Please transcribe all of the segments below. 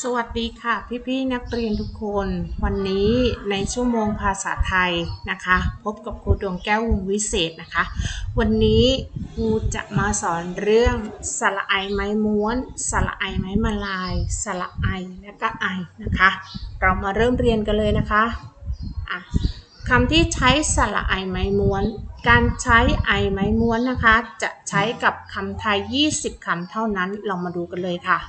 สวัสดีค่ะพี่ๆนักเรียนทุกคน วันนี้ในชั่วโมงภาษาไทยนะคะ พบกับครูดวงแก้ววงวิเศษนะคะ วันนี้ครูจะมาสอนเรื่องสระไอไม้ม้วนสระไอไม้มาลายสระไอและก็ไอนะคะ เรามาเริ่มเรียนกันเลยนะคะะคำที่ใช้สระไอไม้ม้วน การใช้ไอไม้ม้วนนะคะ จะใช้กับคำไทย 20คำเท่านั้นเรามาดูกันเลยค่ะ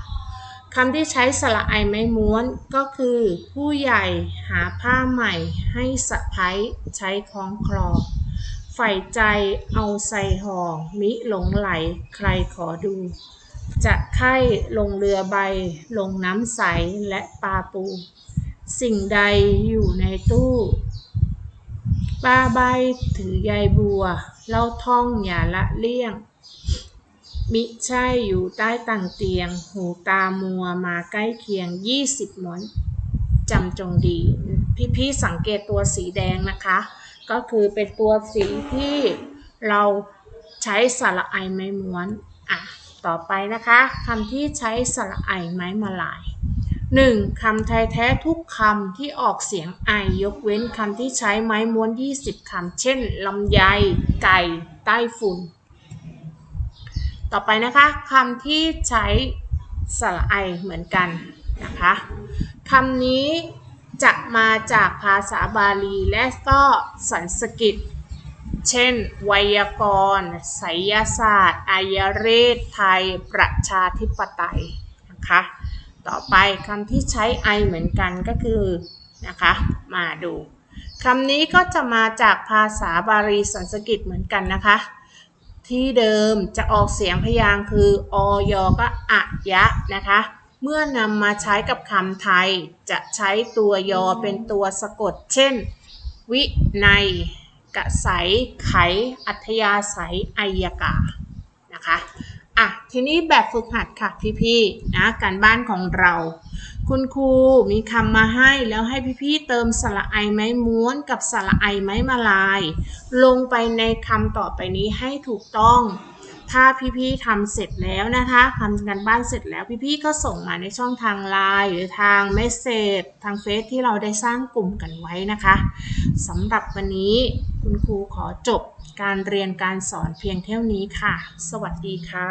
คำที่ใช้สระไอไม้ม้วนก็คือ ผู้ใหญ่หาผ้าใหม่ให้สะพ้ายใช้คล้องคลอใฝ่ใจเอาใส่ห่อมิหลงไหลใครขอดู จะไข่ลงเรือใบ ลงน้ำใสและปลาปู สิ่งใดอยู่ในตู้ป้าใบถือใยบัว เล่าท่องอย่าละเลี่ยง มิใช่อยู่ใต้ต่างเตียง หูตามัวมาใกล้เคียง 20หมอนจำจงดี พี่ๆสังเกตตัวสีแดงนะคะ ก็คือเป็นตัวสีที่เราใช้สระไอไม้ม้วนอะต่อไปนะคะคำที่ใช้สระไอไม้มาลาย 1. คำไทยแท้ทุกคำที่ออกเสียงไอยกเว้นคำที่ใช้ไม้ม้วน 20คำเช่นลำไย ไก่ ใต้ฝุ่น ต่อไปนะคะคำที่ใช้สระไอเหมือนกันนะคะคำนี้จะมาจากภาษาบาลีและก็สันสกฤต เช่น ไวยากรณ์ไสยศาสตร์ อายเรศไทย ประชาธิปไตยนะคะ ต่อไปคำที่ใช้ไอเหมือนกันก็คือนะคะ มาดูคำนี้ก็จะมาจากภาษาบาลีสันสกฤตเหมือนกันนะคะ ที่เดิมจะออกเสียงพยางค์คือ อยก็อะยะนะคะ เมื่อนำมาใช้กับคำไทย จะใช้ตัวยอเป็นตัวสะกด เช่น วิในยกะใสไข อัธยาศัยไอยกานะคะอะทีนี้แบบฝึกหัดค่ะพี่ๆนะการบ้านของเรา คุณครูมีคำมาให้แล้วให้พี่ๆเติมสระไอไม้ม้วนกับสระไอไม้มาลาย ลงไปในคำต่อไปนี้ให้ถูกต้อง ถ้าพี่ๆทำเสร็จแล้วนะคะทำกันบ้านเสร็จแล้วพี่ๆก็ส่งมาในช่องทางไลน์หรือทางเมสเซจทางเฟซที่เราได้สร้างกลุ่มกันไว้นะคะสำหรับวันนี้คุณครูขอจบการเรียนการสอนเพียงเท่านี้ค่ะ สวัสดีค่ะ